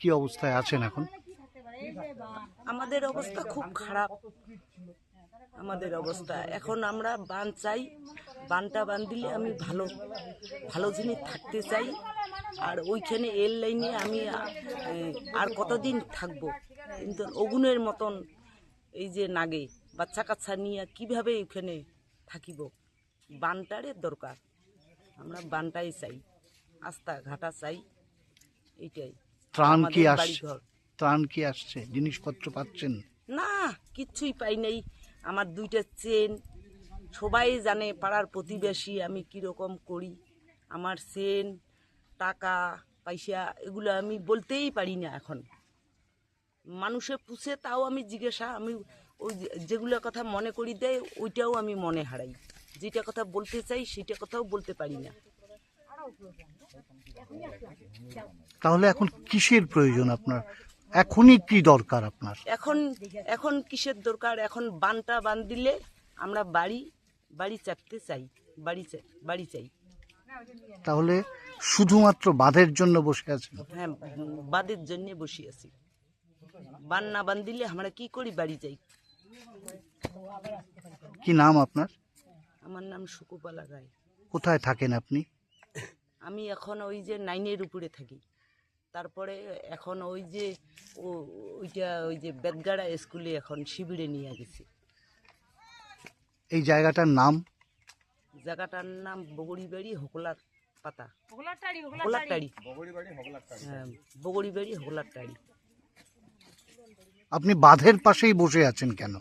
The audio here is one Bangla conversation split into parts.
কি অবস্থায় আছেন এখন? আমাদের অবস্থা খুব খারাপ। আমাদের অবস্থা। এখন আমরা বান চাই। বানটা বান দিলে আমি ভালো ভালো জিনিস থাকতে চাই। আর ওইখানে এল লাইনে আমি আর কতদিন থাকব? কিন্তু অগুনের মতন এই যে নাগে, বাচ্চা কাচ্চা নিয়ে কীভাবে ওইখানে থাকিব? বানটারে দরকার। আমরা বানটাই চাই। আস্থা ঘাটা চাই। এইটাই। ত্রাণ কি আসছে? ত্রাণ কি আসছে? জিনিসপত্র পাচ্ছেন? না কিচ্ছুই পাই নাই। আমার দুইটা চেন। সবাই জানে পাড়ার প্রতিবেশী আমি কীরকম করি। আমার চেন টাকা পয়সা এগুলো আমি বলতেই পারি না এখন। মানুষে পুষে তাও আমি জিজ্ঞাসা আমি ওই যেগুলো কথা মনে করি দেয় ওইটাও আমি মনে হারাই। যেটা কথা বলতে চাই সেটা কথাও বলতে পারি না। তাহলে এখন কিসের প্রয়োজন আপনার? এখনই কি দরকার আপনার? এখন এখন কিসের দরকার? এখন বানটা বান দিলে আমরা বাড়ি বাড়ি চাপতে চাই বাড়ি চাই বাড়ি চাই। তাহলে শুধুমাত্র বাঁধের জন্য বসে আছেন? হ্যাঁ বাঁধের জন্য বসে আছি। বান না বান দিলে আমরা কি করি বাড়ি যাই? কি নাম আপনার? আমার নাম সুকুপালা রায়। কোথায় থাকেন আপনি? আমি এখন ওই যে নাইনের উপরে থাকি। তারপরে এখন ওই যে ও ওইটা ওই যে বেদগাড়া স্কুলে এখন শিবিরে নিয়ে গেছি। এই জায়গাটার নাম? জায়গাটার নাম বগড়িবাড়ি হোকলার পাতা। হোকলারটাড়ি বগড়িবাড়ি হোকলারটাড়ি আপনি বাঁধের পাশেই বসে আছেন কেন?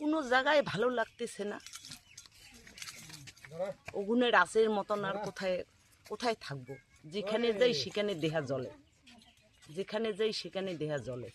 কোনো জায়গায় ভালো লাগতেছে না। ওগুনের রাসের মতন আর কোথায় কোথায় থাকব? যেখানে যাই সেখানে দেহা জলে যেখানে যাই সেখানে দেহা জলে